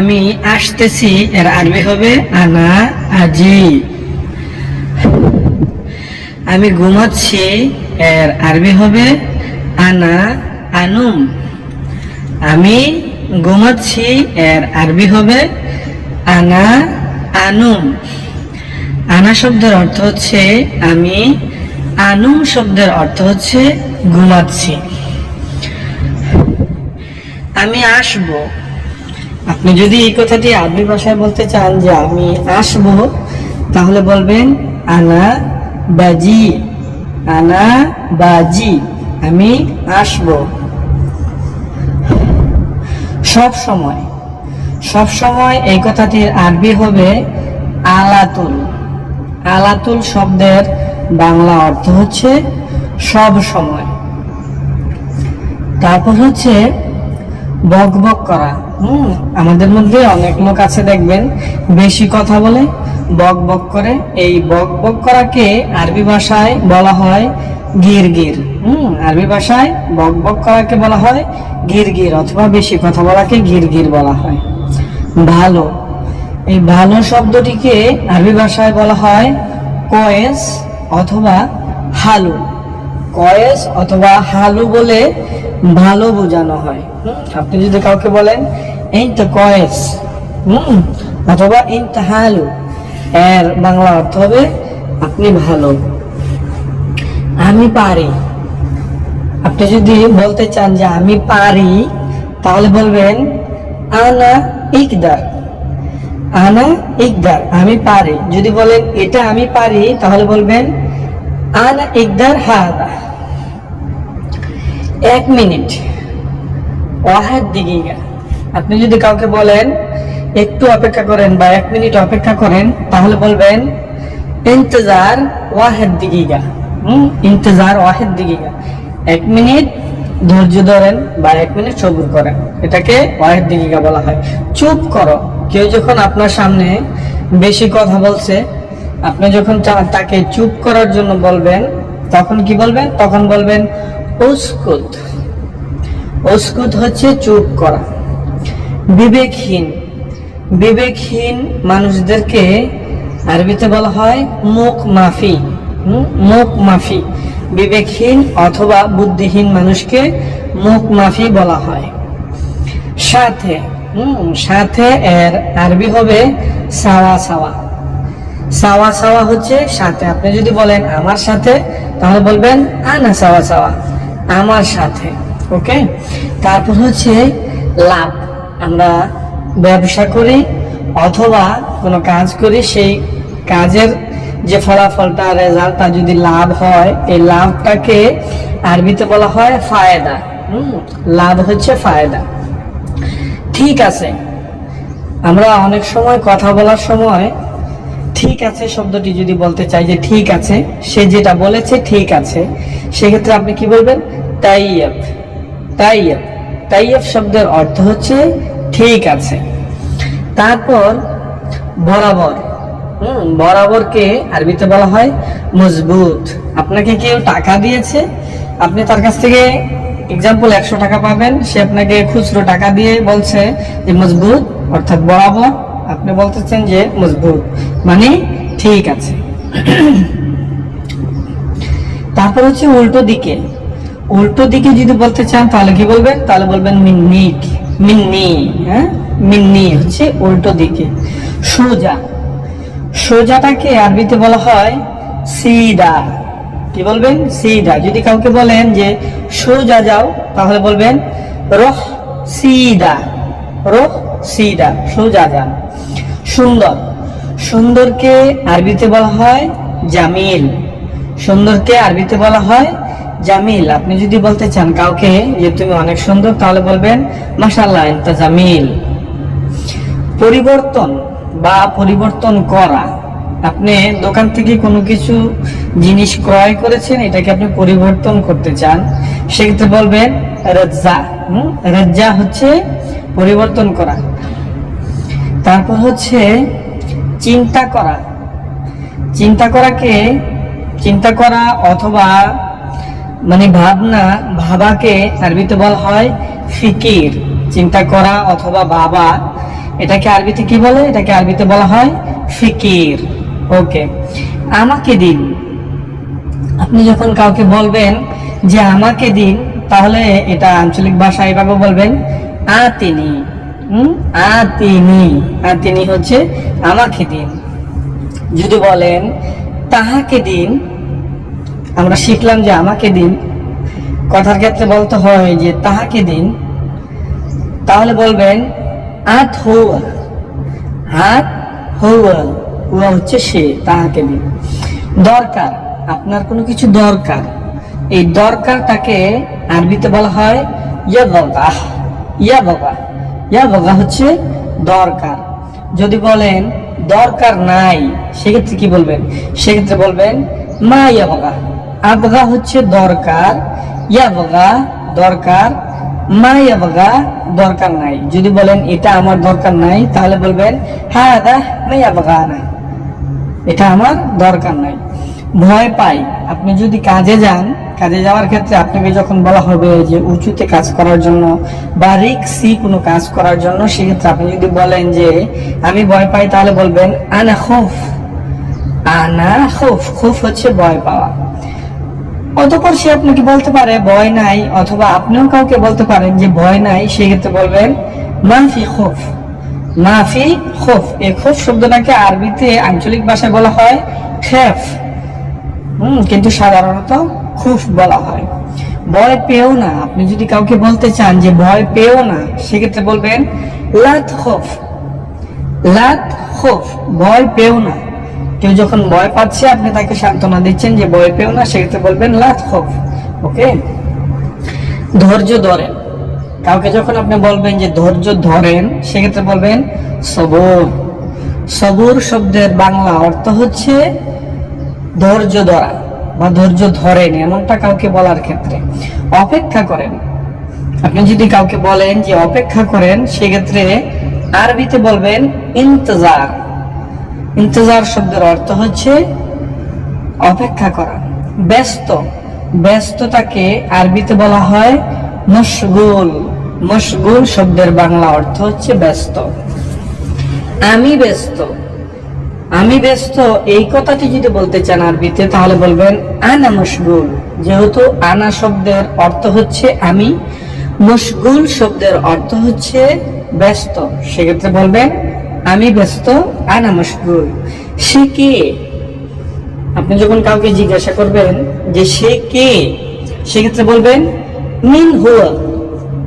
আমি আসতেছি, এর আরবি হবে আনা আজি। আমি ঘুমাচ্ছি, এর আরবি হবে আনা আনুম। আমি ঘুমাচ্ছি, এর আরবি হবে আনা আনুম। আনা শব্দের অর্থ হচ্ছে আমি, আনুম শব্দের অর্থ হচ্ছে ঘুমাচ্ছি। আমি আসব। আপনি যদি এই কথাটি আরবি ভাষায় বলতে চান যে আমি আসব, তাহলে বলবেন, আনা বাজি আনা বাজি, আমি আসব। সব সময় সব সময় এই কথাটির আরবি হবে আলাতুল। আলাতুল শব্দের বাংলা অর্থ হচ্ছে সব সময়। তারপর হচ্ছে বক বক করা। হুম। আমাদের মধ্যে অনেক লোক আছে দেখবেন বেশি কথা বলে বক বক করে। এই বক বক করাকে আরবি ভাষায় বলা হয় গির গির। হুম। আরবি ভাষায় বক বক করাকে বলা হয় গির গির অথবা বেশি কথা বলাকে গির গির বলা হয়। ভালো। এই ভালো শব্দটিকে আরবি ভাষায় বলা হয় কয়েস অথবা হালু। কয়েস অথবা হালু বলে ভালো বোঝানো হয়। আপনি যদি কাউকে বলেন এই তো কয়েস হুম, অথবা ইন হালু এর বাংলা অর্থ হবে, আপনি ভালো। আমি পারি। আপনি যদি বলতে চান যে, আমি পারি তাহলে বলবেন, আনা ইকদার আনা ইকদার আমি পারি। যদি বলেন, এটা আমি পারি তাহলে বলবেন আনা ইকদার হাদা। এক মিনিট। ওয়াহেদ দিগিগা। আপনি যদি কাউকে বলেন, একটু অপেক্ষা করেন বা এক মিনিট অপেক্ষা করেন, তাহলে বলবেন, ইন্তজার ওয়াহেদ দিগিগা। হুম, ইন্তজার ওয়াহেদ দিগিগা। এক মিনিট ধৈর্য ধরেন বা এক মিনিট সবুর করেন। এটাকে ওয়াহেদ দিগিগা বলা হয়। চুপ করো। কেউ যখন আপনার সামনে বেশি কথা বলছে আপনি যখন তাকে চুপ করার জন্য বলবেন, তখন কি বলবেন? তখন বলবেন উস্কুত উস্কুত হচ্ছে চুপ করা। বিবেকহীন। বিবেকহীন মানুষদেরকে আরবিতে বলা হয় মুখ মাফি। মুখ মাফি। বিবেকহীন অথবা বুদ্ধিহীন মানুষকে মুখ মাফি বলা হয়। সাথে সাথে এর আরবি হবে সাওয়া সাওয়া। সাওয়া সাওয়া হচ্ছে সাথে। আপনি যদি বলেন আমার সাথে, তাহলে বলবেন, আনা সাওয়া সাওয়া, আমার সাথে। ওকে? তারপর হচ্ছে লাভ। আমরা ব্যবসা করি অথবা কোনো কাজ করি, সেই কাজের যে ফলাফলটা, রেজাল্টটা যদি লাভ হয়, এই লাভটাকে আরবিতে বলা হয় ফায়দা। লাভ হচ্ছে ফায়দা। ঠিক আছে। আমরা অনেক সময় কথা বলার সময় ঠিক আছে শব্দটি যদি বলতে চাই যে ঠিক আছে, সে যেটা বলেছে ঠিক আছে, সেক্ষেত্রে আপনি কি বলবেন? তাইয়ব তাইয়ব তাইয়ব শব্দের অর্থ হচ্ছে ঠিক আছে। তারপর বরাবর। হুম, বরাবরকে আরবিতে বলা হয় মজবুত। আপনাকে কেউ টাকা দিয়েছে, আপনি তার কাছ থেকে এক্সাম্পল একশো টাকা পাবেন, সে আপনাকে খুচরো টাকা দিয়ে বলছে যে মজবুত, অর্থাৎ বরাবর। আপনি বলতেছেন যে মজবুত। মানে ঠিক আছে। তারপর হচ্ছে উল্টো দিকে। উল্টো দিকে যদি বলতে চান, তাহলে কি বলবেন? তাহলে বলবেন মিন্নিক মিন্নি হ্যাঁ? মিন্নি হচ্ছে উল্টো দিকে। সোজা। সোজাটাকে আরবিতে বলা হয় সিদা। কি বলবেন? সিদা। যদি কাউকে বলেন যে সোজা যাও, তাহলে বলবেন রহ সিদা। রহ সিদা। সোজা যান। সুন্দর। সুন্দরকে আরবিতে বলা হয় জামিল। সুন্দরকে আরবিতে বলা হয় জামিল। আপনি যদি বলতে চান কাউকে যে তুমি অনেক সুন্দর, তাহলে বলবেন মাশাল্লাহ ইনতা জামিল। পরিবর্তন বা পরিবর্তন করা। আপনি দোকান থেকে কোনো কিছু জিনিস ক্রয় করেছেন, এটাকে আপনি পরিবর্তন করতে চান, সেক্ষেত্রে বলবেন, রজ্জা। হুম? রজ্জা হচ্ছে পরিবর্তন করা। তারপর হচ্ছে চিন্তা করা। চিন্তা করাকে, চিন্তা করা অথবা মানে ভাবনা, ভাবাকে আরবিতে বলা হয় ফিকির। চিন্তা করা অথবা ভাবা, এটাকে আরবিতে কি বলে? এটাকে আরবিতে বলা হয় ফিকির। ওকে। আমাকে দিন। আপনি যখন কাউকে বলবেন যে আমাকে দিন, তাহলে এটা আঞ্চলিক ভাষা এভাবে বলবেন, আতিনি। হুম আতিনি। আতিনি হচ্ছে আমাকে দিন। যদি বলেন, তাহাকে দিন। আমরা শিখলাম যে আমাকে দিন। কথার ক্ষেত্রে বলতে হয় যে তাহাকে দিন। তাহলে বলবেন, আত হৌয়া হাত হৌয়া হুয়া হচ্ছে সে, তাহাকে দিন। দরকার, আপনার কোনো কিছু দরকার। এই দরকারটাকে আরবিতে বলা হয় ইয়া বগা ইয়া বগা ইয়া বগা হচ্ছে দরকার। যদি বলেন দরকার নাই, সেক্ষেত্রে কি বলবেন? সেক্ষেত্রে বলবেন মা ইয়া বগা আবগা হচ্ছে দরকার, ইয়া বগা দরকার, মা ইয়া বগা দরকার নাই। যদি বলেন এটা আমার দরকার নাই, তাহলে বলবেন হ্যাঁ দা মাইয়া বগা নাই এটা আমার দরকার নাই। ভয় পাই। আপনি যদি কাজে যান কাজে যাওয়ার ক্ষেত্রে আপনাকে যখন বলা হবে যে উঁচুতে কাজ করার জন্য বা রিক্সি কোনো কাজ করার জন্য, সেক্ষেত্রে আপনি যদি বলেন যে, আমি ভয় পাই, তাহলে বলবেন, আনা খোফ। আনা খোফ খোফ হচ্ছে ভয় পাওয়া। অতপর সে আপনাকে বলতে পারে, ভয় নাই, অথবা আপনিও কাউকে বলতে পারেন যে, ভয় নাই, সেক্ষেত্রে বলবেন, মাফি খোফ। মাফি খোফ এই খোফ শব্দটাকে আরবিতে আঞ্চলিক ভাষায় বলা হয়, খেফ। হুম, কিন্তু সাধারণত খুফ বলা হয়। ভয় পেও না। আপনি যদি কাউকে বলতে চান যে ভয় পেও না, সেক্ষেত্রে বলবেন, লাত খোফ লাত খোফ, ভয় পেও না। কেউ যখন ভয় পাচ্ছে, আপনি তাকে সান্ত্বনা দিচ্ছেন যে ভয় পেও না, সেক্ষেত্রে বলবেন, লাত খোফ। ওকে? ধৈর্য ধরেন। কাউকে যখন আপনি বলবেন যে ধৈর্য ধরেন, সেক্ষেত্রে বলবেন, সবর। সবুর শব্দের বাংলা অর্থ হচ্ছে ধৈর্য ধরা। বা ধৈর্য ধরেন এমনটা কাউকে বলার ক্ষেত্রে। অপেক্ষা করেন। আপনি যদি কাউকে বলেন যে অপেক্ষা করেন, সেক্ষেত্রে আরবিতে বলবেন ইন্তজার। ইন্তজার শব্দের অর্থ হচ্ছে অপেক্ষা করা। ব্যস্ত। ব্যস্ততাকে আরবিতে বলা হয় মশগুল। মশগুল শব্দের বাংলা অর্থ হচ্ছে ব্যস্ত। আমি ব্যস্ত। আমি ব্যস্ত, এই কথাটি যদি বলতে চান আরবিতে, তাহলে বলবেন, আনা মশগুল। যেহেতু আনা শব্দের অর্থ হচ্ছে আমি, মশগুল শব্দের অর্থ হচ্ছে ব্যস্ত। সেক্ষেত্রে বলবেন, আমি ব্যস্ত, আনা মশগুল। সে কে? আপনি যখন কাউকে জিজ্ঞাসা করবেন যে সে কে, সেক্ষেত্রে বলবেন, মিন হুয়া।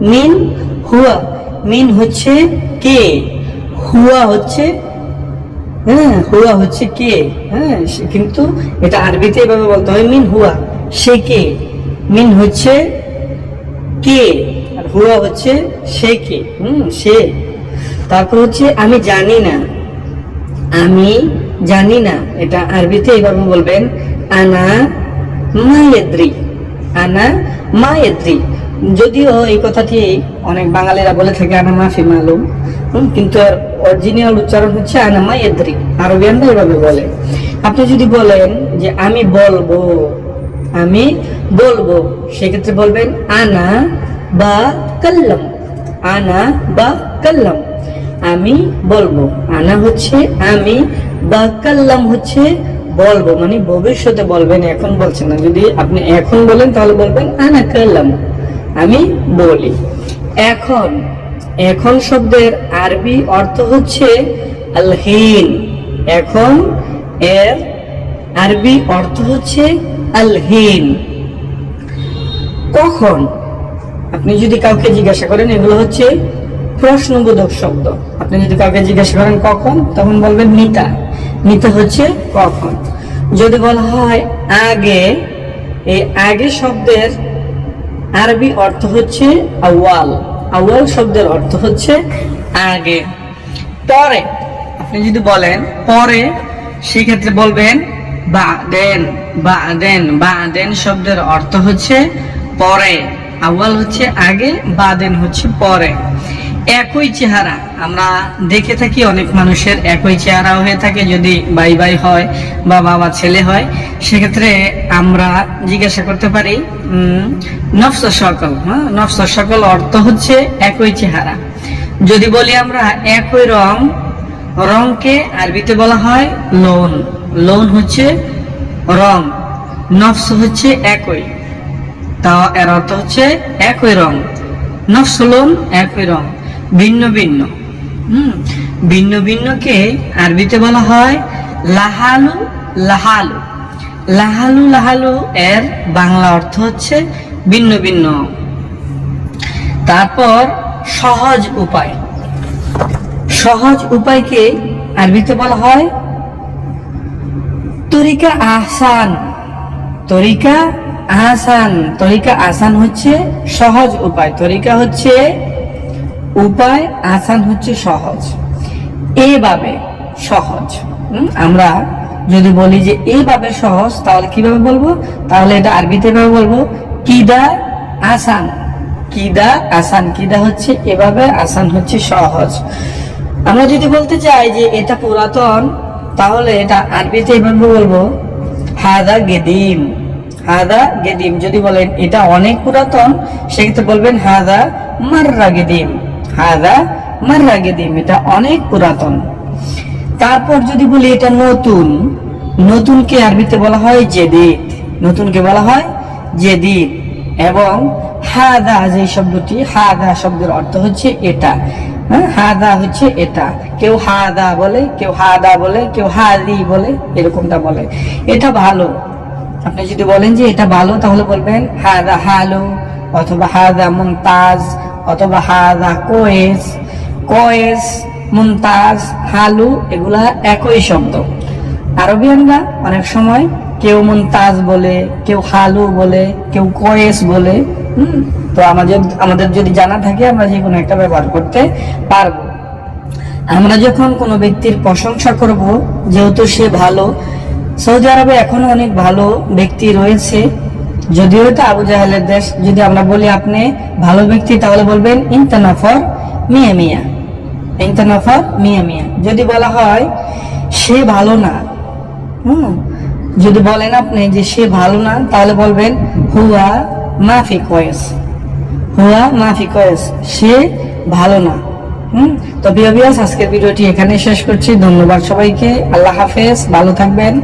মিন হুয়া। মিন হচ্ছে কে? হুয়া হচ্ছে হ্যাঁ হুয়া হচ্ছে কে? হ্যাঁ কিন্তু এটা আরবিতে এভাবে বলতে হয়, মিন হুয়া। সে কে? মিন হচ্ছে কে? আর হুয়া হচ্ছে সে কে? হুম, সে। তারপর হচ্ছে আমি জানি না। আমি জানি না। এটা আরবিতে এইভাবে বলবেন, আনা মায়েদ্রি। আনা মায়েদ্রি। যদিও এই কথাটি অনেক বাঙালিরা বলে থাকে, আনা মাফি মালুম। কিন্তু অরিজিনাল উচ্চারণ হচ্ছে, আনা মায়েদ্রি আরবিয়ানরা এভাবে বলে। আপনি যদি বলেন যে, আমি বলব আমি বলব, সেক্ষেত্রে বলবেন, আনা বা কাল্লাম। আনা বা কাল্লাম। আমি বলব। আনা হচ্ছে আমি বা কাল্লাম হচ্ছে বলব। মানে ভবিষ্যতে বলবেন, এখন বলছেন না। যদি আপনি এখন বলেন, তাহলে বলবেন, আনা কাল্লাম। আমি বলি। এখন এখন শব্দের আরবি অর্থ হচ্ছে আলহীন। এখন এর আরবি অর্থ হচ্ছে আলহীন। কখন? আপনি যদি কাউকে জিজ্ঞাসা করেন, এগুলো হচ্ছে প্রশ্নবোধক শব্দ। আপনি যদি কাউকে জিজ্ঞাসা করেন কখন, তখন বলবেন মিতা মিতা হচ্ছে কখন। যদি বলা হয় আগে, এই আগে শব্দের আরবি অর্থ হচ্ছে আওয়াল আওয়াল শব্দের অর্থ হচ্ছে আগে। পরে, আপনি যদি বলেন, পরে, সেক্ষেত্রে বলবেন বা দেন বা দেন বা দেন শব্দের অর্থ হচ্ছে পরে। আওয়াল হচ্ছে আগে বা দেন হচ্ছে পরে। একই চেহারা। আমরা দেখে থাকি অনেক মানুষের একই চেহারা হয়ে থাকে, যদি বাই বাই হয় বা বাবা ছেলে হয়। সেক্ষেত্রে আমরা জিজ্ঞাসা করতে পারি নফস সকল হ্যাঁ? নফস সকল অর্থ হচ্ছে একই চেহারা। যদি বলি আমরা একই রং, রংকে আরবিতে বলা হয় লোন। লোন হচ্ছে রং, নফস হচ্ছে একই। তা এর অর্থ হচ্ছে একই রং, নফস লোন একই রং। ভিন্ন ভিন্ন। হুম, ভিন্ন ভিন্নকে আরবিতে বলা হয় লাহালু লাহালু। লাহালু লাহালু এর বাংলা অর্থ হচ্ছে ভিন্ন ভিন্ন। তারপর সহজ উপায়। সহজ উপায়কে আরবিতে বলা হয় তরিকা আহসান। তরিকা আহসান। তরিকা আসান হচ্ছে সহজ উপায়। তরিকা হচ্ছে উপায় আসান হচ্ছে সহজ। এভাবে সহজ। আমরা যদি বলি যে এইভাবে সহজ, তাহলে কীভাবে বলব? তাহলে এটা আরবিতে ভাবে বলব, কিদা আসান। কিদা আসান, কিদা হচ্ছে এভাবে আসান হচ্ছে সহজ। আমরা যদি বলতে চাই যে এটা পুরাতন, তাহলে এটা আরবিতে এভাবে বলব, হাদা গেদিম। হাদা গেদিম, যদি বলেন এটা অনেক পুরাতন, সেক্ষেত্রে বলবেন হাদা মাররা গেদিম। হাদা মাররা গেদিম এটা অনেক পুরাতন। তারপর যদি বলি এটা নতুন, নতুনকে আরবিতে বলা হয় জেদিদ। নতুনকে বলা হয় জেদিদ। এবং হাদা যে শব্দটি, হাদা শব্দের অর্থ হচ্ছে এটা। হ্যাঁ হাদা হচ্ছে এটা। কেউ হাদা বলে, কেউ হাদা বলে, কেউ হাদি বলে, এরকমটা বলে। এটা ভালো। আপনি যদি বলেন যে এটা ভালো, তাহলে বলবেন হাদা হালো অথবা হাদা মুমতাজ অথবা হাদা, কোয়েস কোয়েস মুমতাজ হালু, এগুলা একই শব্দ। আরবিয়ানরা অনেক সময় কেউ মুমতাজ বলে, কেউ হালু বলে, কেউ কোয়েস বলে, হুম? তো আমাদের আমাদের যদি জানা থাকে, আমরা যে কোনো একটা ব্যবহার করতে পারব। আমরা যখন কোনো ব্যক্তির প্রশংসা করব, যেহেতু সে ভালো, সৌদি আরবে এখনও অনেক ভালো ব্যক্তি রয়েছে যদিও এটা আবু জাহেলের দেশ, যদি আমরা বলি আপনি ভালো ব্যক্তি, তাহলে বলবেন ইন্তানাফর মিয়া মিয়া। ইন্তানাফর মিয়া মিয়া। যদি বলা হয়, সে ভালো না। হুম? যদি বলেন আপনি যে সে ভালো না, তাহলে বলবেন হুয়া মাফি কয়েস। হুয়া মাফি কয়েস, সে ভালো না। হুম? তো বিয়াস আজকের ভিডিওটি এখানে শেষ করছি। ধন্যবাদ সবাইকে। আল্লাহ হাফেজ। ভালো থাকবেন।